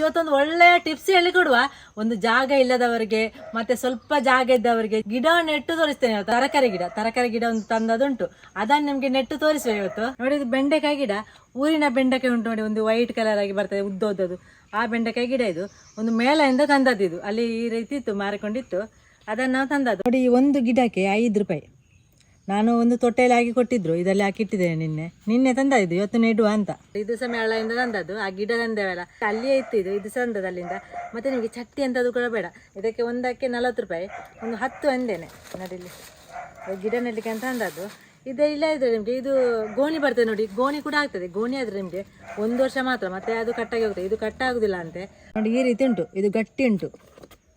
ಇವತ್ತೊಂದು ಒಳ್ಳೆಯ ಟಿಪ್ಸ್ ಹೇಳಿ ಕೊಡುವ. ಒಂದು ಜಾಗ ಇಲ್ಲದವರಿಗೆ, ಮತ್ತೆ ಸ್ವಲ್ಪ ಜಾಗ ಇದ್ದವರಿಗೆ ಗಿಡ ನೆಟ್ಟು ತೋರಿಸ್ತೇನೆ ತರಕಾರಿ ಗಿಡ ತರಕಾರಿ ಗಿಡ ಒಂದು ತಂದದುಂಟು ಅದನ್ನ ನಿಮ್ಗೆ ನೆಟ್ಟು ತೋರಿಸುವ ಇವತ್ತು. ನೋಡಿ ಬೆಂಡೆಕಾಯಿ ಗಿಡ. ಊರಿನ ಬೆಂಡೆಕಾಯಿ ಉಂಟು ನೋಡಿ, ಒಂದು ವೈಟ್ ಕಲರ್ ಆಗಿ ಬರ್ತದೆ ಉದ್ದ ಉದ್ದದು ಆ ಬೆಂಡೆಕಾಯಿ ಗಿಡ ಇದು. ಒಂದು ಮೇಲೆಯಿಂದ ತಂದದ್ದು ಇದು. ಅಲ್ಲಿ ಈ ರೀತಿ ಇತ್ತು, ಮಾರಿಕೊಂಡಿತ್ತು. ಅದನ್ನು ನಾವು ತಂದದ್ದು. ನೋಡಿ ಒಂದು ಗಿಡಕ್ಕೆ ಐದು ರೂಪಾಯಿ. ನಾನು ಒಂದು ತೊಟ್ಟೆಯಲ್ಲಿ ಹಾಕಿ ಕೊಟ್ಟಿದ್ರು, ಇದರಲ್ಲಿ ಹಾಕಿಟ್ಟಿದ್ದೇನೆ ನಿನ್ನೆ. ನಿನ್ನೆ ತಂದಾಯಿದ್ದು ಇವತ್ತು ನೆಡುವ ಅಂತ. ಇದು ಸಹ ಮೇಳದಿಂದ ತಂದದ್ದು, ಆ ಗಿಡ ತಂದೇವಲ್ಲ. ಅಲ್ಲಿಯೇ ಇತ್ತು ಇದು ಇದು ಸಹ ತಂದದ್ದು ಅಲ್ಲಿಂದ. ಮತ್ತೆ ನಿಮಗೆ ಚಟ್ಟಿ ಅಂತದ್ದು ಕೂಡ ಬೇಡ. ಇದಕ್ಕೆ ಒಂದಕ್ಕೆ ನಲವತ್ತು ರೂಪಾಯಿ, ಒಂದು ಹತ್ತು ಅಂದೇನೆ. ನಡಿಲಿ ಗಿಡ ನೆಡಲಿಕ್ಕೆ ಅಂತ ತಂದದ್ದು. ಇದು ಇಲ್ಲ ಇದ್ರೆ ನಿಮಗೆ, ಇದು ಗೋಣಿ ಬರ್ತದೆ ನೋಡಿ, ಗೋಣಿ ಕೂಡ ಆಗ್ತದೆ. ಗೋಣಿ ಆದರೆ ನಿಮಗೆ ಒಂದು ವರ್ಷ ಮಾತ್ರ, ಮತ್ತೆ ಅದು ಕಟ್ಟಾಗಿ ಹೋಗ್ತದೆ. ಇದು ಕಟ್ಟಾಗುದಿಲ್ಲ ಅಂತೆ. ನೋಡಿ, ಈ ರೀತಿ ಉಂಟು, ಇದು ಗಟ್ಟಿ ಉಂಟು.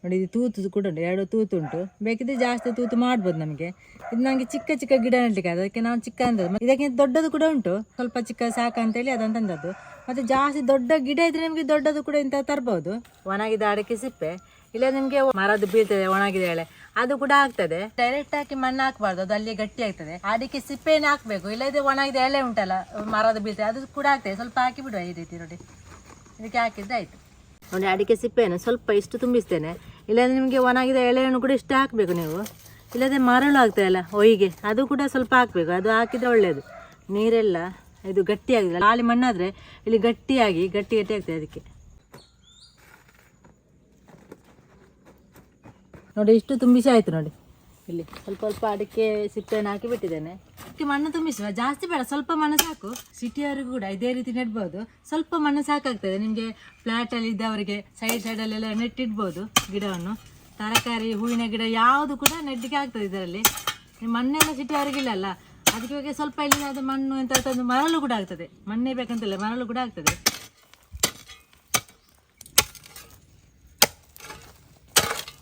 ನೋಡಿ ಇದು ತೂತು ಕೂಡ ಉಂಟು, ಎರಡು ತೂತು ಉಂಟು. ಬೇಕಿದ್ರೆ ಜಾಸ್ತಿ ತೂತು ಮಾಡ್ಬೋದು ನಮಗೆ. ಇದು ನನಗೆ ಚಿಕ್ಕ ಚಿಕ್ಕ ಗಿಡ ನೆಡ್ಲಿಕ್ಕೆ, ಅದಕ್ಕೆ ನಾವು ಚಿಕ್ಕ ಅಂದದ್ದು. ಇದಕ್ಕಿಂತ ದೊಡ್ಡದು ಕೂಡ ಉಂಟು, ಸ್ವಲ್ಪ ಚಿಕ್ಕ ಸಾಕಂತೇಳಿ ಅದನ್ನು ತಂದದ್ದು. ಮತ್ತೆ ಜಾಸ್ತಿ ದೊಡ್ಡ ಗಿಡ ಇದ್ರೆ ನಿಮಗೆ ದೊಡ್ಡದು ಕೂಡ ಇಂಥ ತರ್ಬೋದು. ಒಣಗಿದ ಅಡಿಕೆ ಸಿಪ್ಪೆ, ಇಲ್ಲ ನಿಮಗೆ ಮರದ್ದು ಬೀಳ್ತದೆ, ಒಣಗಿದ ಎಳೆ, ಅದು ಕೂಡ ಆಗ್ತದೆ. ಡೈರೆಕ್ಟ್ ಹಾಕಿ ಮಣ್ಣು ಹಾಕಬಾರ್ದು, ಅದು ಅಲ್ಲಿ ಗಟ್ಟಿ ಆಗ್ತದೆ. ಅಡಿಕೆ ಸಿಪ್ಪೆನೇ ಹಾಕಬೇಕು ಇಲ್ಲದೆ ಒಣಗಿದ ಎಲೆ ಉಂಟಲ್ಲ ಮರದ ಬೀಳ್ತದೆ, ಅದು ಕೂಡ ಆಗ್ತದೆ. ಸ್ವಲ್ಪ ಹಾಕಿ ಬಿಡುವ ಈ ರೀತಿ ನೋಡಿ. ಇದಕ್ಕೆ ಹಾಕಿದ್ರೆ ಆಯ್ತು. ನೋಡಿ, ಅಡಿಕೆ ಸಿಪ್ಪೆಯನ್ನು ಸ್ವಲ್ಪ ಇಷ್ಟು ತುಂಬಿಸ್ತೇನೆ. ಇಲ್ಲಾಂದ್ರೆ ನಿಮಗೆ ಒಣಗಿದ ಎಳೆಯನ್ನು ಕೂಡ ಇಷ್ಟು ಹಾಕಬೇಕು ನೀವು. ಇಲ್ಲದೆ ಮರಳು ಆಗ್ತದಲ್ಲ ಒಯ್ಗೆ ಅದು ಕೂಡ ಸ್ವಲ್ಪ ಹಾಕಬೇಕು, ಅದು ಹಾಕಿದ್ರೆ ಒಳ್ಳೆಯದು ನೀರೆಲ್ಲ, ಇದು ಗಟ್ಟಿ ಆಗಿದೆ ಖಾಲಿ ಮಣ್ಣಾದರೆ ಇಲ್ಲಿ ಗಟ್ಟಿಯಾಗಿ, ಗಟ್ಟಿ ಗಟ್ಟಿ ಆಗ್ತದೆ ಅದಕ್ಕೆ. ನೋಡಿ, ಇಷ್ಟು ತುಂಬಿಸಿ ಆಯಿತು ನೋಡಿ. ಇಲ್ಲಿ ಸ್ವಲ್ಪ ಸ್ವಲ್ಪ ಅಡಿಕೆ ಸಿಪ್ಪೆಯನ್ನು ಹಾಕಿ ಬಿಟ್ಟಿದ್ದೇನೆ. ಅದಕ್ಕೆ ಮಣ್ಣು ತುಂಬಿಸುವ. ಜಾಸ್ತಿ ಬೇಡ, ಸ್ವಲ್ಪ ಮಣ್ಣು ಸಾಕು. ಸಿಟಿಯವರಿಗೂ ಕೂಡ ಇದೇ ರೀತಿ ನೆಡ್ಬೋದು. ಸ್ವಲ್ಪ ಮಣ್ಣು ಸಾಕಾಗ್ತದೆ. ನಿಮಗೆ ಫ್ಲ್ಯಾಟಲ್ಲಿ ಇದ್ದವರಿಗೆ ಸೈಡ್ ಸೈಡಲ್ಲೆಲ್ಲ ನೆಟ್ಟಿಡ್ಬೋದು ಗಿಡವನ್ನು. ತರಕಾರಿ, ಹೂವಿನ ಗಿಡ ಯಾವುದು ಕೂಡ ನೆಡ್ಲಿಕ್ಕೆ ಆಗ್ತದೆ ಇದರಲ್ಲಿ. ಮಣ್ಣೆಲ್ಲ ಸಿಟಿಯವರಿಗಿಲ್ಲ ಅಲ್ಲ? ಅದಕ್ಕೆ ಇವಾಗ ಸ್ವಲ್ಪ ಇಲ್ಲಿ ಅದು ಮಣ್ಣು ಎಂತ ತಂದು ಮರಳು ಕೂಡ ಆಗ್ತದೆ. ಮಣ್ಣೇ ಬೇಕಂತಿಲ್ಲ, ಮರಳು ಕೂಡ ಆಗ್ತದೆ.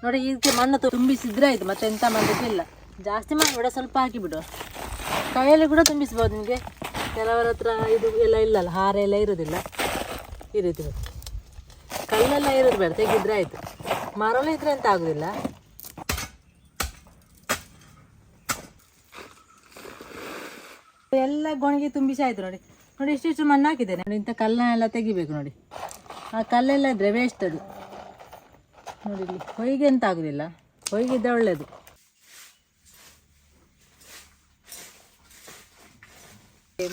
ನೋಡಿ, ಇದಕ್ಕೆ ಮಣ್ಣು ತುಂಬಿಸಿದ್ರೆ ಆಯ್ತು, ಮತ್ತೆ ಎಂತ ಮಾಡಲಿಕ್ಕಿಲ್ಲ ಜಾಸ್ತಿ ಮಾಡಿಬಿಡ ಸ್ವಲ್ಪ ಹಾಕಿಬಿಡು. ಕೈಯಲ್ಲಿ ಕೂಡ ತುಂಬಿಸ್ಬೋದು ನಿಮಗೆ. ಕೆಲವರ ಹತ್ರ ಇದು ಎಲ್ಲ ಇಲ್ಲಲ್ಲ, ಹಾರ ಎಲ್ಲ ಇರೋದಿಲ್ಲ. ಈ ರೀತಿ ಕಲ್ಲೆಲ್ಲ ಇರೋದು ಬೇಡ, ತೆಗಿದ್ರೆ ಆಯಿತು. ಮರಳು ಇದ್ರೆ ಅಂತ ಆಗೋದಿಲ್ಲ. ಎಲ್ಲ ಗೊಣಗಿ ತುಂಬಿಸಿ ಆಯ್ತು ನೋಡಿ. ನೋಡಿ ಇಷ್ಟು ಮಣ್ಣು ಹಾಕಿದ್ದೇನೆ. ನೋಡಿ ಇಂಥ ಕಲ್ಲನ್ನೆಲ್ಲ ತೆಗಿಬೇಕು ನೋಡಿ. ಆ ಕಲ್ಲೆಲ್ಲ ಇದ್ರೆ ವೇಸ್ಟ್ ಅದು. ನೋಡಿ ಇಲ್ಲಿ ಹೊಯ್ಗೆ ಅಂತ ಆಗುದಿಲ್ಲ. ಇದ್ದರೆ ಒಳ್ಳೆಯದು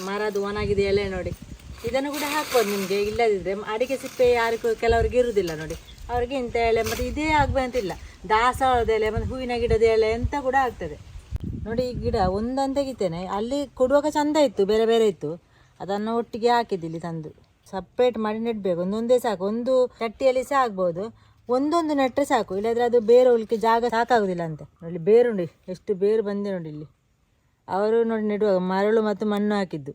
ಮರದು ಒಣಗಿದೆ ಎಲೆ ನೋಡಿ. ಇದನ್ನು ಕೂಡ ಹಾಕ್ಬೋದು ನಿಮಗೆ, ಇಲ್ಲದಿದ್ರೆ ಅಡಿಕೆ ಸಿಪ್ಪೆ ಯಾರಿಗೂ ಕೆಲವರಿಗೆ ಇರುವುದಿಲ್ಲ ನೋಡಿ. ಅವರಿಗೆ ಇಂಥ ಎಲೆ ಮತ್ತು ಇದೇ ಆಗ್ಬೇಕಂತಿಲ್ಲ ದಾಸವಾಳದ ಎಲೆ ಮತ್ತು ಹೂವಿನ ಗಿಡದ ಎಲೆ ಅಂತ ಕೂಡ ಆಗ್ತದೆ. ನೋಡಿ ಈ ಗಿಡ ಒಂದೊಂದು ತೆಗಿತೇನೆ. ಅಲ್ಲಿ ಕೊಡುವಾಗ ಚಂದ ಇತ್ತು, ಬೇರೆ ಬೇರೆ ಇತ್ತು. ಅದನ್ನು ಒಟ್ಟಿಗೆ ಹಾಕಿದ್ದಿಲ್ಲಿ ತಂದು. ಸಪ್ರೇಟ್ ಮಾಡಿ ನೆಡಬೇಕು. ಒಂದೊಂದೇ ಸಾಕು. ಒಂದು ಚಟ್ಟಿಯಲ್ಲಿ ಸಹ ಆಗ್ಬೋದು. ಒಂದೊಂದು ನೆಟ್ಟರೆ ಸಾಕು. ಇಲ್ಲಾದ್ರೆ ಅದು ಬೇರೆ ಹೋಗ್ಲಿಕ್ಕೆ ಜಾಗ ಸಾಕಾಗುದಿಲ್ಲ ಅಂತ. ನೋಡಿ ಬೇರು ಎಷ್ಟು ಬೇರು ಬಂದೆ ನೋಡಿ ಇಲ್ಲಿ. ಅವರು ನೋಡಿ ನೆಡುವಾಗ ಮರಳು ಮತ್ತು ಮಣ್ಣು ಹಾಕಿದ್ದು.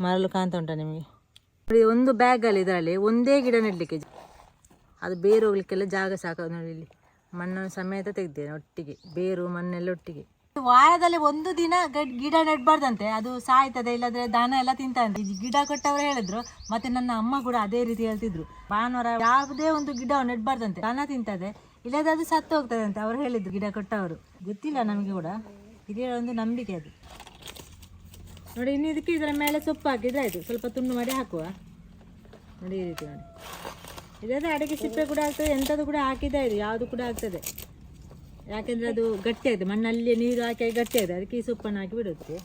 ಮರಳು ಕಾಣ್ತಾ ಉಂಟ ನಿಮಗೆ? ನೋಡಿ, ಒಂದು ಬ್ಯಾಗಲ್ಲಿ ಇದರಲ್ಲಿ ಒಂದೇ ಗಿಡ ನೆಡಲಿಕ್ಕೆ. ಅದು ಬೇರು ಹೋಗ್ಲಿಕ್ಕೆಲ್ಲ ಜಾಗ ಸಾಕು ನೋಡಿ ಇಲ್ಲಿ. ಮಣ್ಣನ್ನು ಸಮೇತ ತೆಗ್ದೇನೆ ಒಟ್ಟಿಗೆ, ಬೇರು, ಮಣ್ಣೆಲ್ಲ ಒಟ್ಟಿಗೆ. ವಾರದಲ್ಲಿ ಒಂದು ದಿನ ಗಡ್- ನೆಡ್ಬಾರ್ದಂತೆ. ಅದು ಸಾಯ್ತದೆ, ಇಲ್ಲದ್ರೆ ದಾನ ಎಲ್ಲ ತಿಂತಂತೆ ಗಿಡ ಕೊಟ್ಟವರು ಹೇಳಿದ್ರು, ಮತ್ತೆ ನನ್ನ ಅಮ್ಮ ಕೂಡ ಅದೇ ರೀತಿ ಹೇಳ್ತಿದ್ರು. ಭಾನುವಾರ ಯಾವುದೇ ಒಂದು ಗಿಡ ನೆಡಬಾರ್ದಂತೆ, ದಾನ ತಿಂತದೆ, ಇಲ್ಲದ್ರೆ ಅದು ಸತ್ತು ಹೋಗ್ತದೆ ಅಂತ ಅವ್ರು ಹೇಳಿದ್ರು, ಗಿಡ ಕೊಟ್ಟವರು. ಗೊತ್ತಿಲ್ಲ ನಮಗೆ ಕೂಡ. ಹಿರಿಯರ ಒಂದು ನಂಬಿಕೆ ಅದು. ನೋಡಿ, ಇನ್ನು ಇದಕ್ಕೆ ಇದರ ಮೇಲೆ ಸೊಪ್ಪು ಹಾಕಿದ್ರೆ ಆಯಿತು. ಸ್ವಲ್ಪ ತುಂಡು ಮಾಡಿ ಹಾಕುವ. ನೋಡಿ, ಈ ರೀತಿ ನೋಡಿ. ಇದಾದ್ರೆ ಅಡಿಕೆ ಸಿಪ್ಪೆ ಕೂಡ ಆಗ್ತದೆ, ಎಂಥದ್ದು ಕೂಡ ಹಾಕಿದ್ರೆ ಇದು, ಯಾವುದು ಕೂಡ ಆಗ್ತದೆ. ಯಾಕೆಂದರೆ ಅದು ಗಟ್ಟಿ ಮಣ್ಣಲ್ಲಿ ನೀರು ಹಾಕಿ ಗಟ್ಟಿ ಆಗ್ತದೆ ಅದಕ್ಕೆ ಈ ಸೊಪ್ಪನ್ನು ಹಾಕಿ ಬಿಡುತ್ತೆ.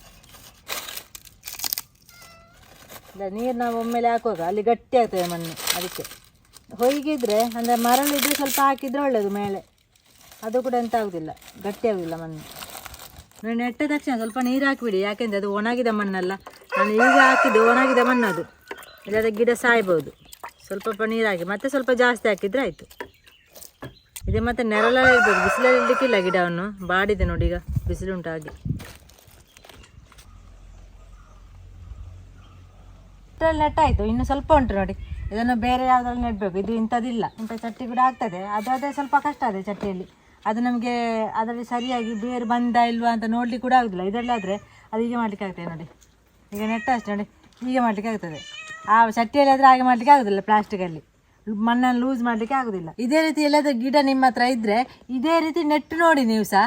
ಇಲ್ಲ, ನೀರು ನಾವು ಒಮ್ಮೆಲೆ ಹಾಕುವಾಗ ಅಲ್ಲಿ ಗಟ್ಟಿ ಆಗ್ತದೆ ಮಣ್ಣು, ಅದಕ್ಕೆ. ಹೊಯ್ಗಿದ್ರೆ, ಅಂದರೆ ಮರಳಿದ್ರೆ ಸ್ವಲ್ಪ ಹಾಕಿದರೆ ಒಳ್ಳೆಯದು ಮೇಲೆ. ಅದು ಕೂಡ ಎಂತ ಆಗೋದಿಲ್ಲ, ಗಟ್ಟಿ ಆಗುದಿಲ್ಲ ಮಣ್ಣು. ನೆಟ್ಟ ತಕ್ಷಣ ಸ್ವಲ್ಪ ನೀರು ಹಾಕಿಬಿಡಿ. ಯಾಕೆಂದರೆ ಅದು ಒಣಗಿದ ಮಣ್ಣಲ್ಲ. ನಾನು ಈಗ ಹಾಕಿದ್ದು ಒಣಗಿದ ಮಣ್ಣು ಅದು ಇಲ್ಲದ ಗಿಡ ಸಾಯ್ಬೋದು. ಸ್ವಲ್ಪ ನೀರು ಹಾಕಿ, ಮತ್ತೆ ಸ್ವಲ್ಪ ಜಾಸ್ತಿ ಹಾಕಿದ್ರೆ ಆಯಿತು. ಇದೆ ಮತ್ತೆ ನೆರಳಲ್ಲಿ ಇರ್ಬೋದು. ಬಿಸಿಲಲ್ಲಿ ಇಡ್ಲಿಕ್ಕಿಲ್ಲ ಗಿಡವನ್ನು. ಬಾಡಿದೆ ನೋಡಿ ಈಗ ಹಾಗೆ. ಇಷ್ಟರಲ್ಲಿ ನೆಟ್ಟಾಯಿತು. ಇನ್ನು ಸ್ವಲ್ಪ ಉಂಟು ನೋಡಿ. ಇದನ್ನು ಬೇರೆ ಯಾವುದ್ರಲ್ಲಿ ನೆಡಬೇಕು? ಇದು ಇಂಥದ್ದಿಲ್ಲ. ಇಂಥ ಚಟ್ಟಿ ಕೂಡ ಆಗ್ತದೆ. ಅದೇ ಸ್ವಲ್ಪ ಕಷ್ಟ ಅದೇ ಚಟ್ಟಿಯಲ್ಲಿ. ಅದು ನಮಗೆ ಅದರಲ್ಲಿ ಸರಿಯಾಗಿ ಬೇರು ಬಂದ ಇಲ್ವಾ ಅಂತ ನೋಡಲಿಕ್ಕೆ ಕೂಡ ಆಗೋದಿಲ್ಲ. ಇದರಲ್ಲಿ ಆದರೆ ಅದು ಹೀಗೆ ಮಾಡ್ಲಿಕ್ಕೆ ಆಗ್ತದೆ ನೋಡಿ. ಈಗ ನೆಟ್ಟ ಅಷ್ಟೇ ನೋಡಿ. ಹೀಗೆ ಮಾಡ್ಲಿಕ್ಕೆ ಆಗ್ತದೆ. ಆ ಚಟ್ಟಿಯಲ್ಲಿ ಆದರೆ ಹಾಗೆ ಮಾಡ್ಲಿಕ್ಕೆ ಆಗೋದಿಲ್ಲ ಪ್ಲಾಸ್ಟಿಕಲ್ಲಿ ಮಣ್ಣನ್ನು ಲೂಸ್ ಮಾಡ್ಲಿಕ್ಕೆ ಆಗೋದಿಲ್ಲ. ಇದೇ ರೀತಿ ಎಲ್ಲಾದರೂ ಗಿಡ ನಿಮ್ಮ ಹತ್ರ ಇದ್ದರೆ ಇದೇ ರೀತಿ ನೆಟ್ಟು ನೋಡಿ ನೀವು ಸಹ.